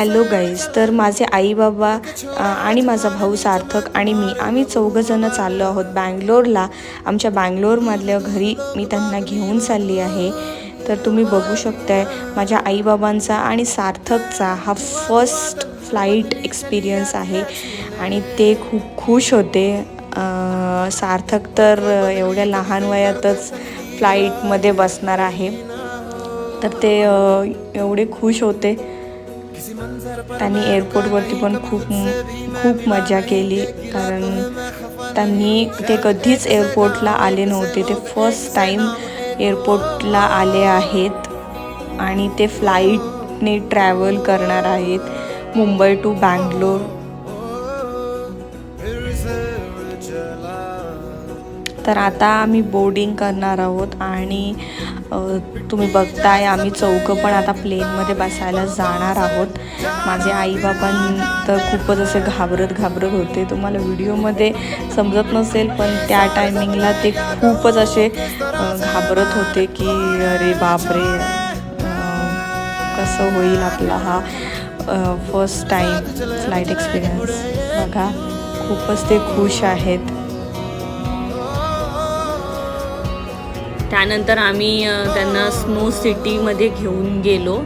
Hello guys तर माझे आई बाबा आणि माझा भाऊ सार्थक आणि मी आम्ही चौघंजणं चाललो आहोत बँगलोरला. आमच्या बँगलोरमधल्या घरी मी त्यांना घेऊन चालली आहे. तर तुम्ही बघू शकताय माझ्या आईबाबांचा आणि सार्थकचा हा फर्स्ट फ्लाईट एक्सपिरियन्स आहे. आणि ते खूप खुश होते. सार्थक तर एवढ्या लहान वयातच फ्लाईटमध्ये बसणार आहे. तर ते एवढे खुश होते. त्यांनी एअरपोर्टवरती पण खूप खूप मजा केली. कारण त्यांनी ते कधीच एअरपोर्टला आले नव्हते. ते फर्स्ट टाईम एअरपोर्टला आले आहेत आणि ते फ्लाईटने ट्रॅव्हल करणार आहेत मुंबई टू बँगलोर तर आता आम्ही बोर्डिंग करणार आहोत आणि तुम्ही बघताय आम्ही चौकं पण आता प्लेनमध्ये बसायला जाणार आहोत. माझे आईबाबां तर खूपच असे घाबरत घाबरत होते. तुम्हाला व्हिडिओमध्ये समजत नसेल पण त्या टायमिंगला ते खूपच असे घाबरत होते की अरे बापरे कसं होईल आपला हा फर्स्ट टाईम फ्लाईट एक्सपिरियन्स बघा खूपच ते खुश आहेत. त्यानंतर आम्ही त्यांना स्नो सिटीमध्ये घेऊन गेलो.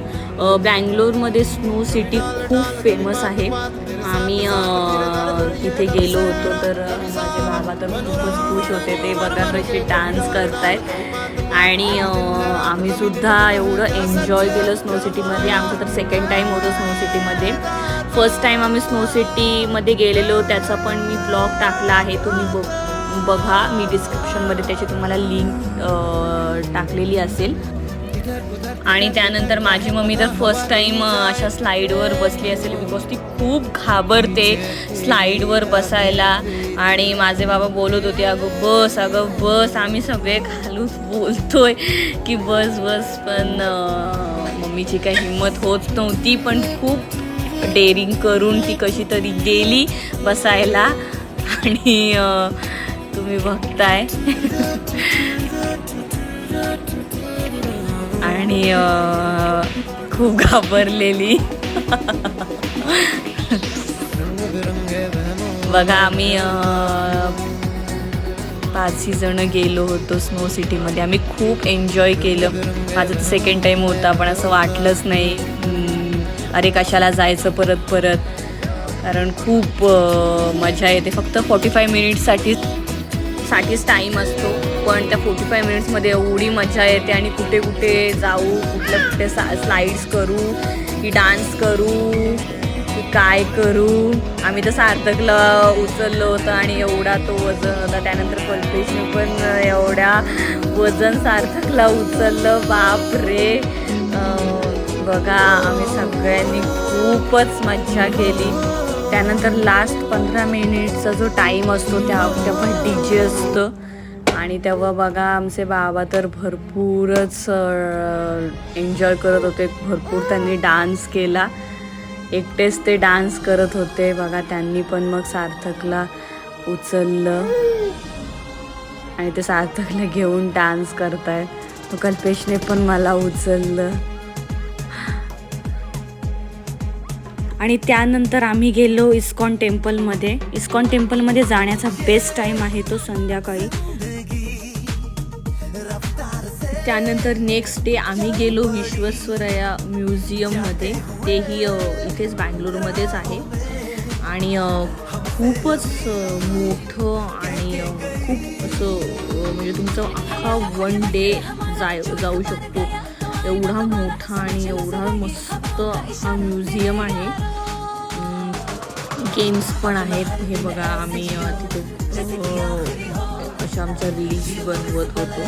बँगलोरमध्ये स्नो सिटी खूप फेमस आहे. आम्ही तिथे गेलो होतो तर माझे बाबा तर खूपच खुश होते. ते बघा कसे डान्स करतायत. आणि आम्ही सुद्धा एवढं एन्जॉय केलं स्नो सिटीमध्ये. आमचं तर सेकंड टाईम होतं स्नो सिटीमध्ये. फर्स्ट टाईम आम्ही स्नो सिटीमध्ये गेलेलो. त्याचा पण मी ब्लॉग टाकला आहे. तुम्ही बघ बघा मी डिस्क्रिप्शनमध्ये त्याची तुम्हाला लिंक टाकलेली असेल. आणि त्यानंतर माझी मम्मी तर फर्स्ट टाईम अशा स्लाईडवर बसली असेल बिकॉज ती खूप घाबरते स्लाईडवर बसायला. आणि माझे बाबा बोलत होते अगं बस अगं बस आम्ही सगळे घालून बोलतोय की बस बस. पण मम्मीची काही हिंमत होत नव्हती पण खूप डेअरिंग करून ती कशी तरी गेली बसायला. आणि तुम्ही बघताय. आणि खूप घाबरलेली. बघा आम्ही पाचही जण गेलो होतो स्नो सिटीमध्ये. आम्ही खूप एन्जॉय केलं. माझं तर सेकंड टाईम होता पण असं वाटलंच नाही. अरे कशाला जायचं परत परत कारण खूप मजा येते. फक्त फोर्टी फाय मिनिट्ससाठीच साठीच टाईम असतो. पण त्या फोर्टी फाय मिनिट्समध्ये एवढी मजा येते आणि कुठे कुठे जाऊ कुठल्या कुठे सा स्लाईड्स करू की डान्स करू की काय करू. आम्ही तर सार्थकला उचललो होतं आणि एवढा तो वजन होता. त्यानंतर कल्पेशने पण एवढ्या वजन सार्थकला उचललं. बाप रे बघा आम्ही सगळ्यांनी खूपच मज्जा केली. त्यानंतर लास्ट पंधरा मिनिटचा जो टाईम असतो त्या तेव्हा डी जे असतं. आणि तेव्हा बघा आमचे बाबा तर भरपूरच एन्जॉय करत होते. भरपूर त्यांनी डान्स केला. एकटेच ते डान्स करत होते. बघा त्यांनी पण मग सार्थकला उचललं. आणि ते सार्थकला घेऊन डान्स करतायत. मग कल्पेशने पण मला उचललं. आणि त्यानंतर आम्ही गेलो इस्कॉन टेम्पलमध्ये. इस्कॉन टेम्पलमध्ये जाण्याचा बेस्ट टाईम आहे तो संध्याकाळी. त्यानंतर नेक्स्ट डे आम्ही गेलो विश्वेश्वरया म्युझियममध्ये. तेही इथेच बँगलोरमध्येच आहे. आणि खूपच मोठं आणि खूप असं म्हणजे तुमचं अख्खा वन डे जाय जाऊ शकतो. एवढा मोठा आणि एवढा मस्त हा म्युझियम आहे. गेम्स पण आहेत. हे बघा आम्ही तिथे अशा आमच्या रील्स बनवत होतो.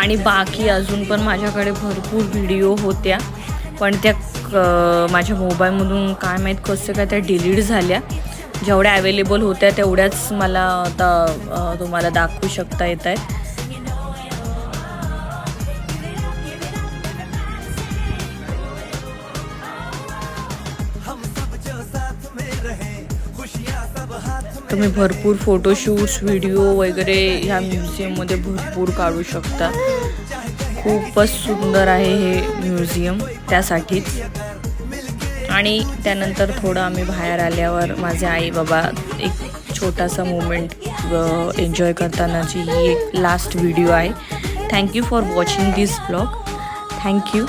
आणि बाकी अजून पण माझ्याकडे भरपूर व्हिडिओ होत्या. पण त्या माझ्या मोबाईलमधून काय माहीत कसं काय त्या डिलीट झाल्या. जेवढ्या अवेलेबल होत्या तेवढ्याच मला आता तुम्हाला दाखवू शकता येत आहे तुम्ही भरपूर फोटोशूट्स व्हिडिओ वगैरे ह्या म्युझियममध्ये भरपूर काढू शकता. खूपच सुंदर आहे हे म्युझियम त्यासाठीच आणि त्यानंतर थोडं आम्ही बाहेर आल्यावर माझे आई बाबा एक छोटासा मोमेंट एन्जॉय करतानाची ही एक लास्ट व्हिडिओ आहे. Thank you for watching this blog thank you